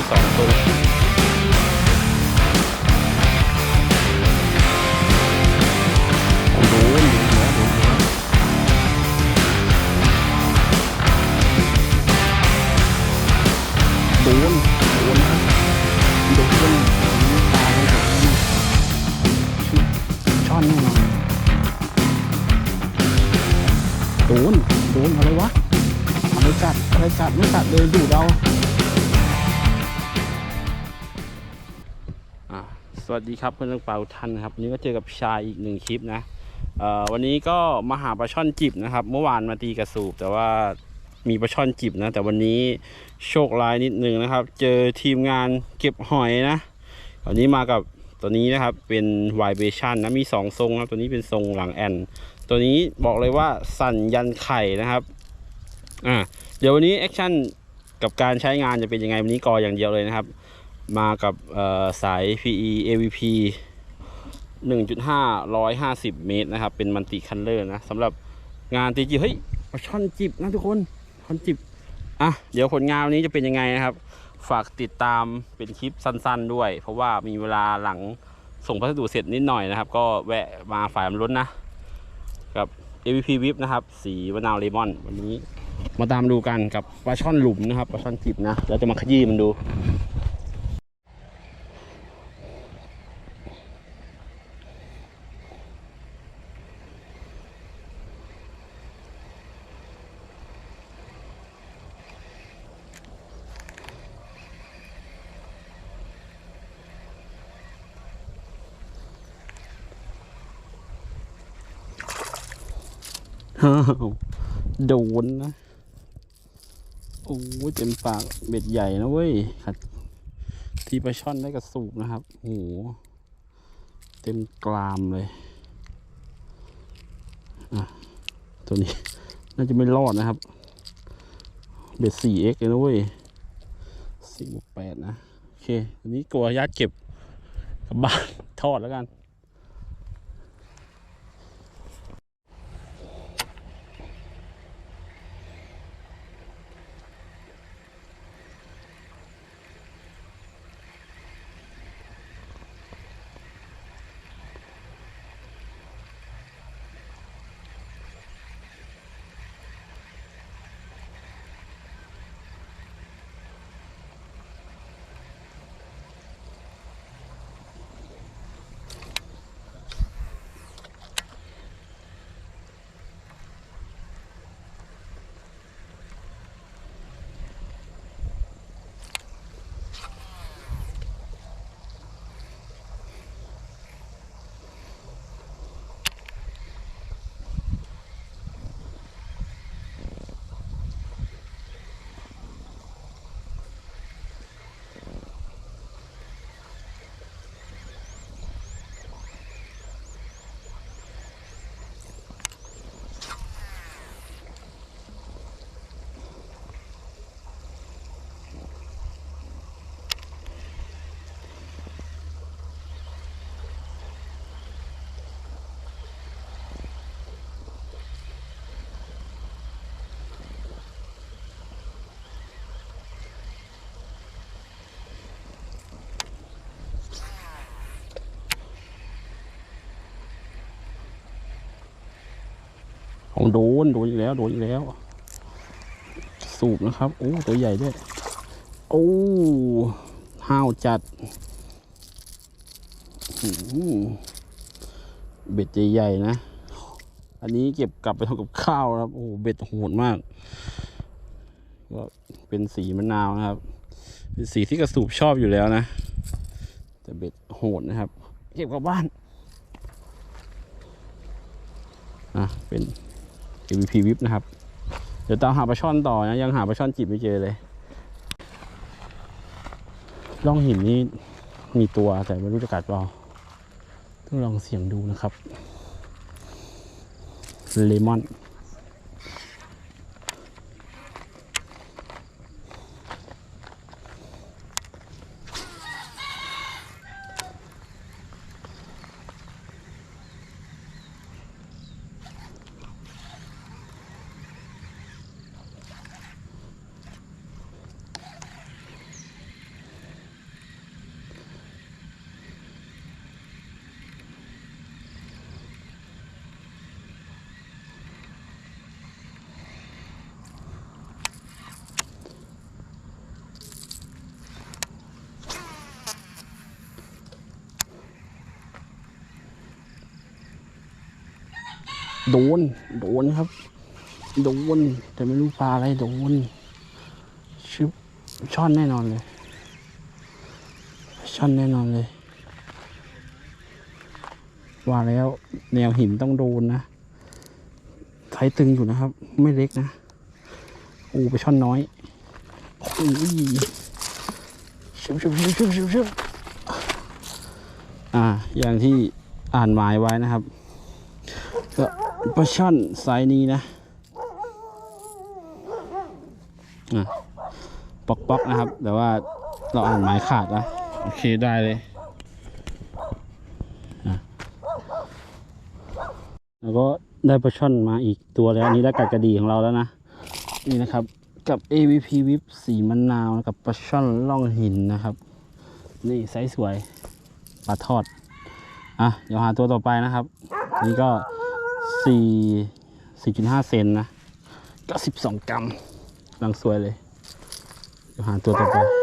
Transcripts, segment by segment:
เดชั่นมีสองตัวโอ้โหดูหัวดูหัวโดนโดนนะโดนตายเลยช่อนแน่นอนโดนโดนอะไรวะอะไรกัดอะไรกัดไม่กัดเลยดูดเอา วัสดีครับเพื่อนเปล่าทันครับวันนี้ก็เจอกับชายอีกหนึ่งคลิปนะวันนี้ก็มาหาปลาช่อนจิบนะครับ เมื่อวานมาตีกระสูบแต่ว่ามีปลาช่อนจิบนะ แต่วันนี้โชคร้ายนิดนึงนะครับ เจอทีมงานเก็บหอยนะวันนี้มากับตัวนี้นะครับเป็นวายเบชันนะมีสองทรงนะตัวนี้เป็นทรงหลังแอนตัวนี้บอกเลยว่าสั่นยันไข่นะครับอ่าเดี๋ยววันนี้แอคชั่นกับการใช้งานจะเป็นยังไงวันนี้กออย่างเดียวเลยนะครับ มากับสาย PE AVP 1.5 150 เมตรนะครับ เป็นมันติคันเลอร์นะสำหรับงานตีจิบเฮ้ยปลาช่อนจิบนะทุกคนช่อนจิบอะเดี๋ยวผลงานวันนี้จะเป็นยังไงนะครับ ฝากติดตามเป็นคลิปสั้นๆด้วย เพราะว่ามีเวลาหลังส่งพัสดุเสร็จนิดหน่อยนะครับ ก็แวะมาฝ่ายมันล้นนะ กับ AVP VIP นะครับ สีมะนาวเลมอน วันนี้มาตามดูกันกับปลาช่อนหลุมนะครับปลาช่อนจิบนะเราจะมาขยี้มันดู โดนนะ โอ้ยเต็มปากเบ็ดใหญ่นะเว้ยขัดที่ปลาช่อนได้กระสูบนะครับโอ้โหเต็มกรามเลยอะตัวนี้ น่าจะไม่รอดนะครับ เบ็ด 4x เลยนะเว้ยสี่บวกแปดนะ โอเค อันนี้กลัวญาติเก็บกลับบ้านทอดแล้วกัน ของโดนโดนอีกแล้วโดนอีกแล้ว สูบนะครับ โอ้ตัวใหญ่ด้วย โอ้ห้าวจัดเบ็ดใหญ่ๆนะ อันนี้เก็บกลับไปทำกับข้าวนะครับ โอ้เบ็ดโหดมากก็เป็นสีมะนาวนะครับ เป็นสีที่กระสูบชอบอยู่แล้วนะ แต่เบ็ดโหดนะครับ เก็บกลับบ้าน อะ เป็น MVP วิบนะครับ เดี๋ยวตามหาปลาช่อนต่อนะยังหาปลาช่อนจีบไม่เจอเลยล่องหินนี้มีตัวแต่ไม่รู้จะกัดเปล่าต้องลองเสียงดูนะครับเลมอน โดน โดนครับ โดน แต่ไม่รู้ปลาอะไรโดนชิบช่อนแน่นอนเลย ช่อนแน่นอนเลย ว่าแล้วแนวหินต้องโดนนะไทยตึงอยู่นะครับ ไม่เล็กนะ อูไปช่อนน้อยอุ้ยชิบชิบชิบชิบชิบชิบอ่า อย่างที่อ่านหมายไว้นะครับ ก็ปลาช่อนไซนี้นะอะปอกปอกๆนะครับ แต่ว่าเราอ่านหมายขาดนะโอเคได้เลยอะแล้วก็ได้ปลาช่อนมาอีกตัวแล้วอันนี้ได้กัดกระดีของเราแล้วนะ นี่นะครับกับ AVP VIP สีมะนาวกับปลาช่อนล่องหินนะครับ นี่ไซส์สวยปลาทอด อะ เดี๋ยวหาตัวต่อไปนะครับ นี่ก็ สี่สี่จุดห้าเซนนะก็สิบสองกรัมกำลังสวยเลยเดี๋ยวหาตัวต่อไป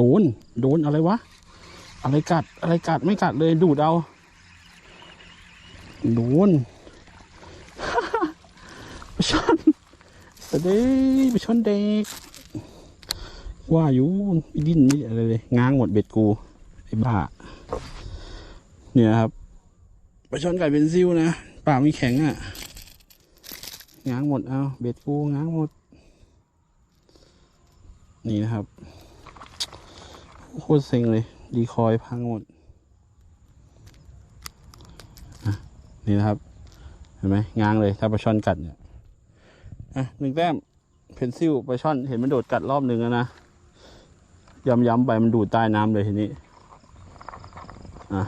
โดน โดนอะไรวะ อะไรกัด อะไรกัดไม่กัดเลยดูดเอา โดนปชนสวัสดีปชนเด็ก ว่าอยู่ไม่ดิ้นไม่อะไรเลยง้างหมดเบ็ดกู ไอ้บ้า เนี่ยครับปชนไก่เป็นซิวนะปากมีแข็งอะง้างหมดเอาเบ็ดกูง้างหมด นี่นะครับ โคตรเซ็งเลย ดีคอยพังหมดอะนี่นะครับ เห็นไหมง้างเลย ถ้าปลาช่อนกัดเนี่ยอะหนึ่งแต้มเพนซิลปลาช่อนเห็นมันโดดกัดรอบหนึ่งแล้วนะย้ำๆไปมันดูดใต้น้ำเลยทีนี้ อะ